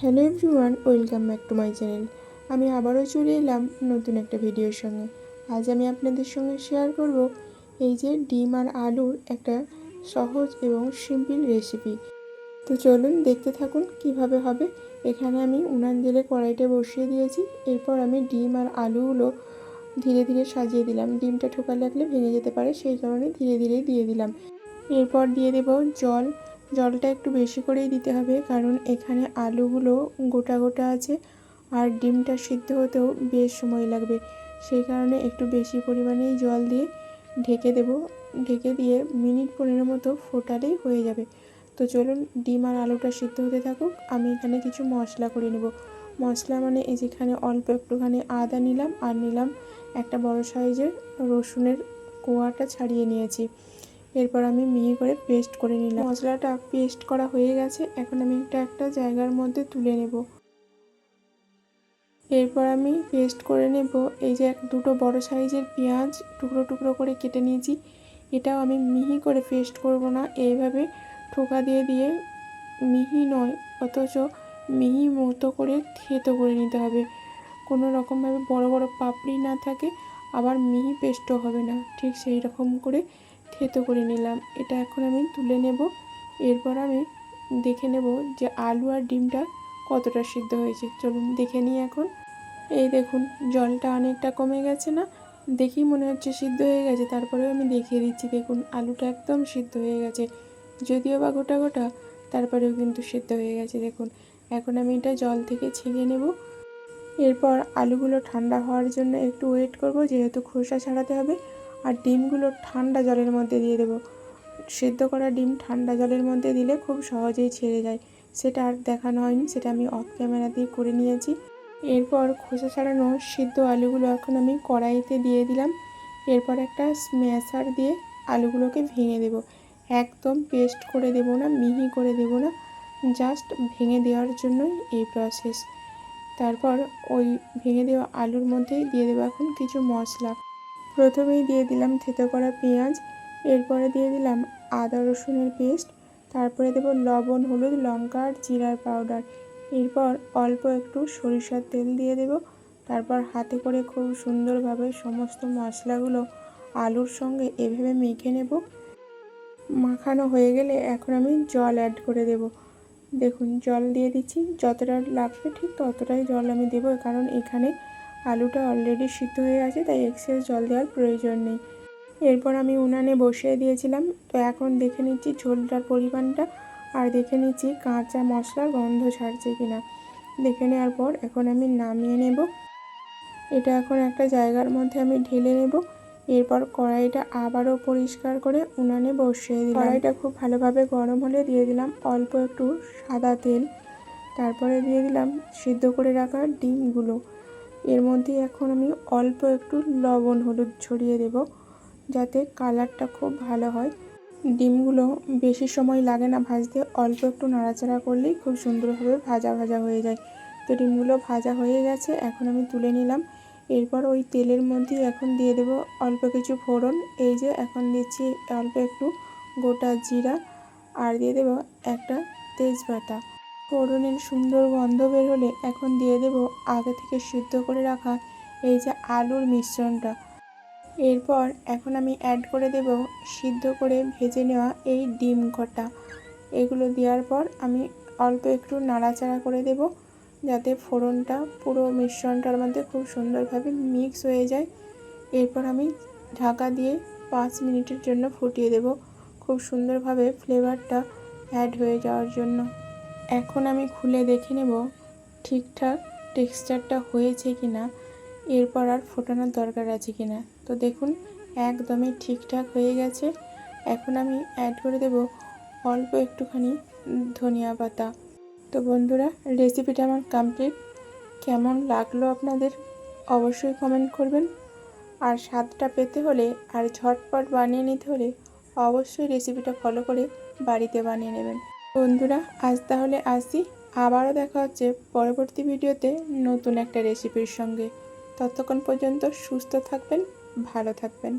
Hello everyone, welcome back to my channel. আমি আবারও চলে এলাম নতুন একটা ভিডিওর সঙ্গে। আজ আমি আপনাদের সঙ্গে শেয়ার করব এই যে ডিম আর আলুর একটা সহজ এবং সিম্পল রেসিপি। তো চলুন দেখতে থাকুন কীভাবে হবে। এখানে আমি উনান জেলে কড়াইটা বসিয়ে দিয়েছি। এরপর আমি ডিম আর আলুগুলো ধীরে ধীরে সাজিয়ে দিলাম। ডিমটা ঠোকা লাগলে ভেঙে যেতে পারে, সেই কারণে ধীরে ধীরে দিয়ে দিলাম। এরপর দিয়ে দেব জল। জলটা একটু বেশি করেই দিতে হবে, কারণ এখানে আলুগুলো গোটা গোটা আছে আর ডিমটা সিদ্ধ হতেও বেশ সময় লাগবে। সেই কারণে একটু বেশি পরিমাণেই জল দিয়ে ঢেকে দেব। ঢেকে দিয়ে মিনিট পনেরো মতো ফোটালেই হয়ে যাবে। তো চলুন ডিম আর আলুটা সিদ্ধ হতে থাকুক, আমি এখানে কিছু মশলা করে নেব। মশলা মানে এই যেখানে অল্প একটুখানি আদা নিলাম, আর নিলাম একটা বড় সাইজের রসুনের কোয়াটা ছাড়িয়ে নিয়েছি। এরপর আমি মিহি করে পেস্ট করে নিলাম। মশলাটা পেস্ট করা হয়ে গেছে, এখন আমি একটা একটা জায়গার মধ্যে তুলে নেব। এরপর আমি পেস্ট করে নেব, এই যে দুটো বড় সাইজের পেঁয়াজ টুকরো টুকরো করে কেটে নিয়েছি। এটাও আমি মিহি করে পেস্ট করব না, এইভাবে ঠোকা দিয়ে দিয়ে মিহি নয়, অথচ মিহি মতো করে থেতো করে নিতে হবে। কোনো রকমভাবে বড় বড় পাপড়ি না থাকে, আবার মিহি পেস্টও হবে না, ঠিক সেই রকম করে থেতো করে নিলাম। এটা এখন আমি তুলে নেব। এরপর আমি দেখে নেব যে আলু আর ডিমটা কতটা সিদ্ধ হয়েছে। চলুন দেখে নিই এখন। এই দেখুন, জলটা অনেকটা কমে গেছে না? দেখি মনে হচ্ছে সিদ্ধ হয়ে গেছে। তারপরেও আমি দেখিয়ে দিচ্ছি, দেখুন, আলুটা একদম সিদ্ধ হয়ে গেছে। যদিও বা গোটা গোটা, তারপরেও কিন্তু সিদ্ধ হয়ে গেছে, দেখুন। এখন আমি এটা জল থেকে ছেঁকে নেব। এরপর আলুগুলো ঠান্ডা হওয়ার জন্য একটু ওয়েট করব, যেহেতু খোসা ছাড়াতে হবে। আর ডিমগুলো ঠান্ডা জলের মধ্যে দিয়ে দেবো। সেদ্ধ করা ডিম ঠান্ডা জলের মধ্যে দিলে খুব সহজেই ছেড়ে যায়। সেটা আর দেখানো হয়নি, সেটা আমি অফ ক্যামেরা দিয়ে করে নিয়েছি। এরপর খোসা ছাড়ানো সিদ্ধ আলুগুলো এখন আমি কড়াইতে দিয়ে দিলাম। এরপর একটা স্ম্যাশার দিয়ে আলুগুলোকে ভেঙে দেব। একদম পেস্ট করে দেব না, মিহি করে দেব না জাস্ট ভেঙে দেওয়ার জন্যই এই প্রসেস তারপর ওই ভেঙে দেওয়া আলুর মধ্যেই দিয়ে দেবো এখন কিছু মশলা। প্রথমেই দিয়ে দিলাম থেতো করা পেঁয়াজ, এরপরে দিয়ে দিলাম আদা, রসুনের পেস্ট, তারপরে দেবো লবণ, হলুদ, লঙ্কা আর জিরার পাউডার। এরপর অল্প একটু সরিষার তেল দিয়ে দেব। তারপর হাতে করে খুব সুন্দরভাবে সমস্ত মশলাগুলো আলুর সঙ্গে এভাবে মেখে নেব। মাখানো হয়ে গেলে এখন আমি জল অ্যাড করে দেব। দেখুন, জল দিয়ে দিচ্ছি, যতটা লাগবে ঠিক ততটাই জল আমি দেবো, কারণ এখানে আলুটা অলরেডি সিদ্ধ হয়ে আছে তাই এক্সেস জল দেওয়ার প্রয়োজন নেই। এরপর আমি উনানে বসিয়ে দিয়েছিলাম। তো এখন দেখে নিচ্ছি ঝোলটার পরিমাণটা, আর দেখে নিচ্ছি কাঁচা মশলার গন্ধ ছাড়ছে কিনা। দেখে নেওয়ার পর এখন আমি নামিয়ে নেব। এটা এখন একটা জায়গার মধ্যে আমি ঢেলে নেব। এরপর কড়াইটা আবারও পরিষ্কার করে উনানে বসিয়ে দিই কড়াইটা খুব ভালোভাবে গরম হলে দিয়ে দিলাম অল্প একটু সাদা তেল। তারপরে দিয়ে দিলাম সিদ্ধ করে রাখা ডিমগুলো। এর মধ্যে এখন আমি অল্প একটু লবণ, হলুদ ছড়িয়ে দেব যাতে কালারটা খুব ভালো হয়। ডিমগুলো বেশি সময় লাগে না ভাজতে, অল্প একটু নাড়াচাড়া করলেই খুব সুন্দরভাবে ভাজা ভাজা হয়ে যায়। তো ডিমগুলো ভাজা হয়ে গেছে, এখন আমি তুলে নিলাম। এরপর ওই তেলের মধ্যে এখন দিয়ে দেব অল্প কিছু ফোড়ন। এই যে এখন দিচ্ছি অল্প একটু গোটা জিরা আর দিয়ে দেব একটা তেজপাতা। ফোড়নের সুন্দর গন্ধ বের হলে এখন দিয়ে দেব আগে থেকে সিদ্ধ করে রাখা এই যে আলুর মিশ্রণটা। এরপর এখন আমি অ্যাড করে দেব সিদ্ধ করে ভেজে নেওয়া এই ডিম কটা এগুলো দেওয়ার পর আমি অল্প একটু নাড়াচাড়া করে দেব যাতে ফোড়নটা পুরো মিশ্রণটার মধ্যে খুব সুন্দরভাবে মিক্স হয়ে যায়। এরপর আমি ঢাকা দিয়ে পাঁচ মিনিটের জন্য ফুটিয়ে দেব। খুব সুন্দরভাবে ফ্লেভারটা অ্যাড হয়ে যাওয়ার জন্য। এখন আমি খুলে দেখে নেব ঠিকঠাক টেক্সচারটা হয়েছে কি না এরপর আর ফোটানোর দরকার আছে কি না তো দেখুন, একদমই ঠিকঠাক হয়ে গেছে। এখন আমি অ্যাড করে দেব অল্প একটুখানি ধনিয়া পাতা। তো বন্ধুরা রেসিপিটা আমার কমপ্লিট কেমন লাগল আপনাদের অবশ্যই কমেন্ট করবেন। আর স্বাদটা পেতে হলে আর ঝটপট বানিয়ে নিতে হলে অবশ্যই রেসিপিটা ফলো করে বাড়িতে বানিয়ে নেবেন। বন্ধুরা, আজ তাহলে আসি। আবারও দেখা হচ্ছে পরবর্তী ভিডিওতে নতুন একটা রেসিপির সঙ্গে। ততক্ষণ পর্যন্ত সুস্থ থাকবেন, ভালো থাকবেন।